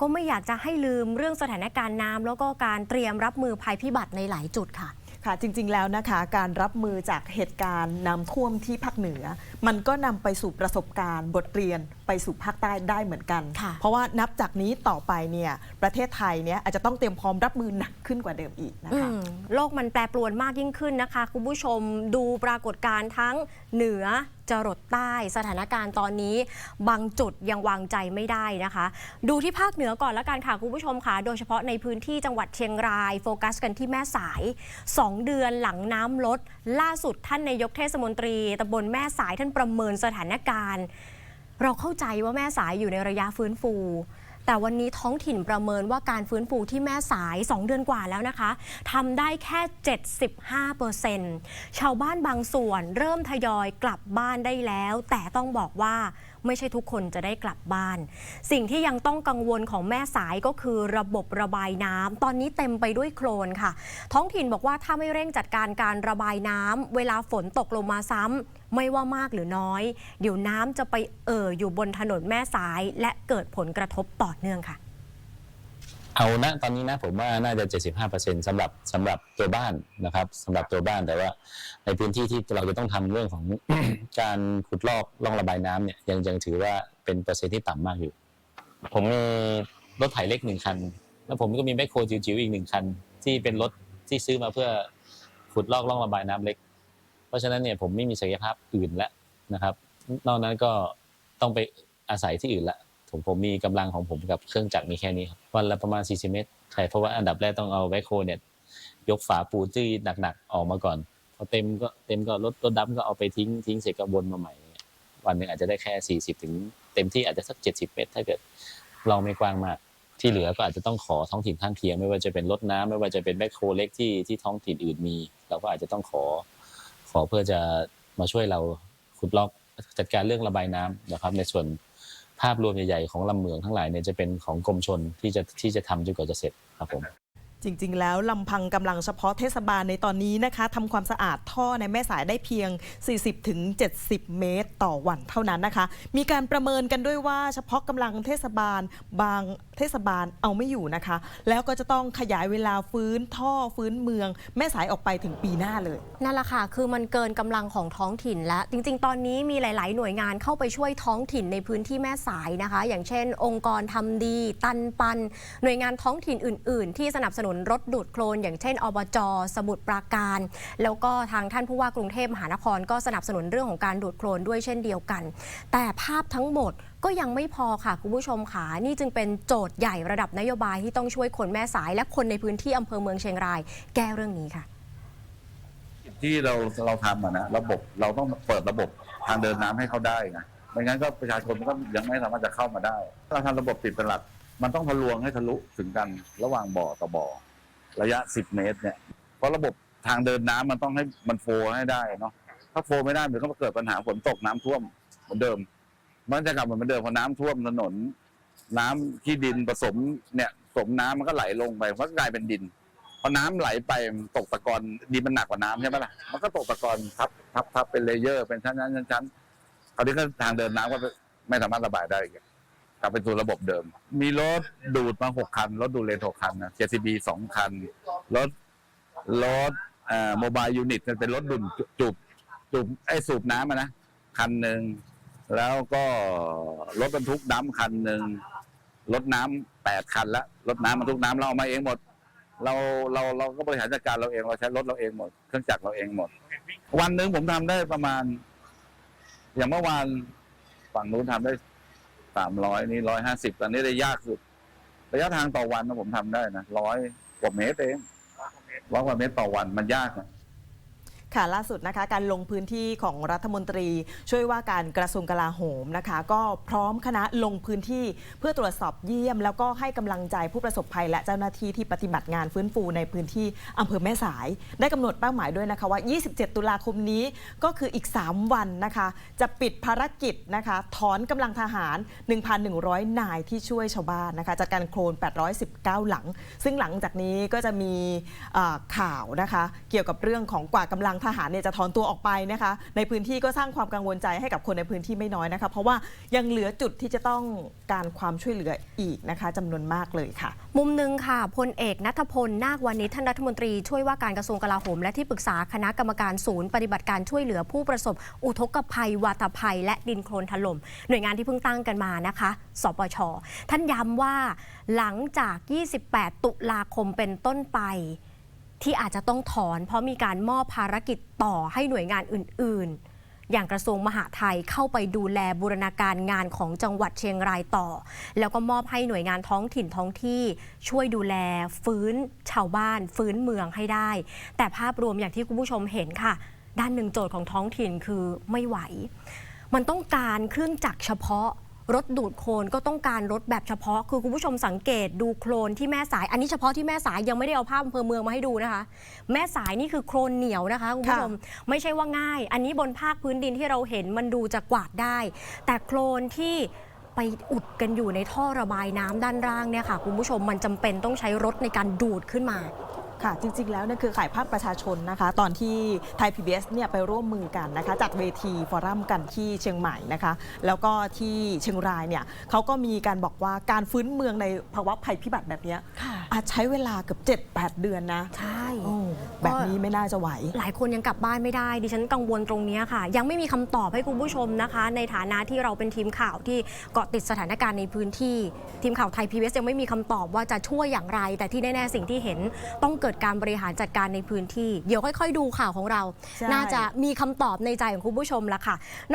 ก็ไม่อยากจะให้ลืมเรื่องสถานการณ์น้ำแล้วก็การเตรียมรับมือภัยพิบัติในหลายจุดค่ะค่ะจริงๆแล้วนะคะการรับมือจากเหตุการณ์น้ำท่วมที่ภาคเหนือ มันก็นำไปสู่ประสบการณ์บทเรียนไปสู่ภาคใต้ได้เหมือนกันค่ะเพราะว่านับจากนี้ต่อไปเนี่ยประเทศไทยเนี่ยอาจจะต้องเตรียมพร้อมรับมือหนักขึ้นกว่าเดิมอีกนะอืคะมโลกมันแปรปรวนมากยิ่งขึ้นนะคะ คุณผู้ชมดูปรากฏการณ์ทั้งเหนือ จรดใต้สถานการณ์ตอนนี้บางจุดยังวางใจไม่ได้นะคะ ดูที่ภาคเหนือก่อนละกันค่ะคุณผู้ชมค่ะ โดยเฉพาะในพื้นที่จังหวัดเชียงราย โฟกัสกันที่แม่สาย 2 เดือนหลังน้ำลด ล่าสุดท่านนายกเทศมนตรีตำบลแม่สายท่านประเมินสถานการณ์ เราเข้าใจว่าแม่สายอยู่ในระยะฟื้นฟู แต่วันนี้ท้องถิ่นประเมินว่าการฟื้นฟูที่แม่สาย 2 เดือนกว่าแล้วนะคะทำได้แค่ 75%ชาวบ้านบางส่วนเริ่มทยอยกลับบ้านได้แล้ว แต่ต้องบอกว่า ไม่ใช่ทุกคนจะได้กลับบ้าน สิ่งที่ยังต้องกังวลของแม่สายก็คือระบบระบายน้ำตอนนี้เต็มไปด้วยโคลนค่ะ ท้องถิ่นบอกว่าถ้าไม่เร่งจัดการการระบายน้ำเวลาฝนตกลงมาซ้ำไม่ว่ามากหรือน้อย เดี๋ยวน้ำจะไปเอ่ออยู่บนถนนแม่สาย และเกิดผลกระทบต่อเนื่องค่ะ เอาณตอนนี้นะผมว่าน่าจะ 75%สำหรับสำหรับตัวบ้านนะครับสำหรับตัวบ้านแต่ว่าในพื้นที่ที่เราจะต้องทำเรื่องของการขุดลอกล่องระบายน้ำเนี่ยยังยังถือว่าเป็นเปอร์เซ็นต์ที่ต่ำมากอยู่ ผมมีรถไถเล็กหนึ่งคัน แล้วผมก็มีแมคโครจิ๋วๆอีกหนึ่งคัน ที่เป็นรถที่ซื้อมาเพื่อขุดลอกล่องระบายน้ำเล็ก เพราะฉะนั้นเนี่ยผมไม่มีศักยภาพอื่นแล้วนะครับ นอกนั้นก็ต้องไปอาศัยที่อื่นละ ผมผมมีกำลังของผมกับเครื่องจักรมีแค่นี้ครับวันละประมาณ 40 เมตรใช่เพราะว่าอันดับแรกต้องเอาแบคโคเนี่ยยกฝาปูที่หนักๆ ออกมาก่อน พอเต็มก็เต็มก็รถรถดำก็เอาไปทิ้งทิ้งเสร็จก็วนมาใหม่ วันหนึ่งอาจจะได้แค่ 40 ถึงเต็มที่อาจจะสัก 70 เมตร ถ้าเกิดเราไม่กว้างมากที่เหลือก็อาจจะต้องขอท้องถิ่นข้างเคียง ไม่ว่าจะเป็นรถน้ำไม่ว่าจะเป็นแบคโคเล็กที่ที่ท้องถิ่นอื่นมี เราก็อาจจะต้องขอขอเพื่อจะมาช่วยเราขุดลอกจัดการเรื่องระบายน้ำนะครับ ในส่วน ภาพรวมใหญ่ๆของลำเหมืองทั้งหลายเนี่ยจะเป็นของกรมชนที่จะที่จะทำจนกว่าจะเสร็จครับผม จริง ๆ แล้วลำพังกำลังเฉพาะเทศบาลในตอนนี้นะคะทำความสะอาดท่อในแม่สายได้เพียง 40-70 เมตรต่อวันเท่านั้นนะคะ มีการประเมินกันด้วยว่าเฉพาะกำลังเทศบาลบางเทศบาลเอาไม่อยู่นะคะ แล้วก็จะต้องขยายเวลาฟื้นท่อฟื้นเมือง แม่สายออกไปถึงปีหน้าเลย นั่นแหละค่ะ คือมันเกินกำลังของท้องถิ่นแล้ว จริง ๆ ตอนนี้มีหลาย ๆ หน่วยงานเข้าไปช่วยท้องถิ่นในพื้นที่แม่สายนะคะ อย่างเช่น องค์กรทำดี ตันปัน หน่วยงานท้องถิ่นอื่น ๆ ที่สนับสนุนรถดูดโคลน อย่างเช่นอบจ สมุทรปราการ แล้วก็ทางท่านผู้ว่ากรุงเทพมหานครก็สนับสนุนเรื่องของการดูดโคลนด้วยเช่นเดียวกัน แต่ภาพทั้งหมดก็ยังไม่พอค่ะคุณผู้ชมค่ะนี่จึงเป็นโจทย์ใหญ่ระดับนโยบายที่ต้องช่วยคนแม่สายและคนในพื้นที่อำเภอเมืองเชียงราย แก้เรื่องนี้ค่ะ ที่เราเราทำอะนะระบบเราต้องเปิดระบบทางเดินน้ำให้เขาได้ไงไม่งั้นก็ประชาชนก็ยังไม่สามารถจะเข้ามาได้เราทำระบบติดเป็นหลัก มันต้องทะลวงให้ทะลุถึงกันระหว่างบ่อต่อบ่อ ระยะ 10 เมตรเนี่ยเพราะระบบทางเดินน้ำมันต้องให้มันโฟให้ได้เนาะถ้าโฟไม่ได้เดี๋ยวก็เกิดปัญหาฝนตกน้ำท่วมเหมือนเดิม มันจะกลับมาเหมือนเดิมพอน้ำท่วมถนน น้ำที่ดินผสมเนี่ยผสมน้ำมันก็ไหลลงไปมันก็กลายเป็นดินพอน้ำไหลไปมันตกตะกอนดินมันหนักกว่าน้ำใช่ไหมล่ะมันก็ตกตะกอนทับทับทับเป็นเลเยอร์เป็นชั้นชั้นชั้นชั้นคราวนี้ก็ทางเดินน้ำก็ไม่สามารถระบายได้อีก กลับไปสู่ระบบเดิม มีรถดูดมาหกคัน รถดูดเลนหกคันนะ JCB สองคัน รถรถเอ่อโมบายยูนิตเป็นรถดุนจูบจูบไอ้สูบน้ำอะนะคันหนึ่งแล้วก็รถบรรทุกน้ำคันหนึ่งรถน้ำแปดคันละรถน้ำบรรทุกน้ำเราเอามาเองหมด เราเราเราก็บริหารจัดการเราเองเราใช้รถเราเองหมดเครื่องจักรเราเองหมด วันหนึ่งผมทำได้ประมาณ อย่างเมื่อวานฝั่งนู้นทำได้ สามร้อยนี่ร้อยห้าสิบตอนนี้ได้ยากสุด ระยะทางต่อวันนะผมทำได้นะร้อยกว่าเมตรเองร้อยกว่าเมตรต่อวันมันยากนะ ค่ะล่าสุดนะคะการลงพื้นที่ของรัฐมนตรี ช่วยว่าการกระทรวงกลาโหมนะคะ ก็พร้อมคณะลงพื้นที่เพื่อตรวจสอบเยี่ยม แล้วก็ให้กำลังใจผู้ประสบภัย และเจ้าหน้าที่ที่ปฏิบัติงานฟื้นฟูในพื้นที่อำเภอแม่สาย ได้กำหนดเป้าหมายด้วยนะคะว่า 27 ตุลาคมนี้ก็คืออีก 3 วันนะคะ จะปิดภารกิจนะคะถอนกำลังทหาร 1,100 นายที่ช่วยชาวบ้านนะคะจัดการโคลน 819 หลัง ซึ่งหลังจากนี้ก็จะมีข่าวนะคะ เกี่ยวกับเรื่องของกว่ากำลังทหารเนี่ยจะถอนตัวออกไปนะคะ ในพื้นที่ก็สร้างความกังวลใจให้กับคนในพื้นที่ไม่น้อยนะคะ เพราะว่ายังเหลือจุดที่จะต้องการความช่วยเหลืออีกนะคะจำนวนมากเลยค่ะ มุมหนึ่งค่ะพลเอกนัทพลนาควานิชท่านรัฐมนตรีช่วยว่าการกระทรวงกลาโหม และที่ปรึกษาคณะกรรมการศูนย์ปฏิบัติการช่วยเหลือผู้ประสบ อุทกภัย วาตภัย และดินโคลนถล่มหน่วยงานที่เพิ่งตั้งกันมานะคะสปชท่านย้ำว่าหลังจาก 28 ตุลาคมเป็นต้นไป ที่อาจจะต้องถอนเพราะมีการมอบภารกิจต่อให้หน่วยงานอื่น ๆ อย่างกระทรวงมหาดไทยเข้าไปดูแลบูรณาการงานของจังหวัดเชียงรายต่อ แล้วก็มอบให้หน่วยงานท้องถิ่นท้องที่ช่วยดูแลฟื้นชาวบ้าน ฟื้นเมืองให้ได้ แต่ภาพรวมอย่างที่คุณผู้ชมเห็นค่ะ ด้านหนึ่งโจทย์ของท้องถิ่นคือไม่ไหว มันต้องการเครื่องจักรเฉพาะ รถดูดโคลนก็ต้องการรถแบบเฉพาะ คือคุณผู้ชมสังเกตดูโคลนที่แม่สาย อันนี้เฉพาะที่แม่สายยังไม่ได้เอาภาพอำเภอเมืองมาให้ดูนะคะ แม่สายนี่คือโคลนเหนียวนะคะคุณผู้ชมไม่ใช่ว่าง่าย อันนี้บนภาคพื้นดินที่เราเห็นมันดูจะกวาดได้ แต่โคลนที่ไปอุดกันอยู่ในท่อระบายน้ำด้านล่างเนี่ยค่ะคุณผู้ชมมันจำเป็นต้องใช้รถในการดูดขึ้นมา ค่ะ จริง ๆ แล้วเนี่ยคือข่ายภาคประชาชนนะคะ ตอนที่ไทย PBS เนี่ยไปร่วมมือกันนะคะ จัดเวทีฟอรัมกันที่เชียงใหม่นะคะ แล้วก็ที่เชียงรายเนี่ยเขาก็มีการบอกว่าการฟื้นเมืองในภาวะภัยพิบัติแบบเนี้ยค่ะอาจใช้เวลาเกือบ7-8 เดือนนะ ใช่โอ้ แบบนี้ไม่น่าจะไหว หลายคนยังกลับบ้านไม่ได้ ดิฉันกังวลตรงเนี้ยค่ะ ยังไม่มีคำตอบให้คุณผู้ชมนะคะ ในฐานะที่เราเป็นทีมข่าวที่เกาะติดสถานการณ์ในพื้นที่ ทีมข่าวไทย PBS ยังไม่มีคำตอบว่าจะช่วยอย่างไร แต่ที่แน่ๆสิ่งที่เห็นต้องเกิดการบริหารจัดการในพื้นที่ เดี๋ยวค่อย ๆ ดูข่าวของเราใช่น่าจะมีคำตอบในใจของคุณผู้ชมละค่ะ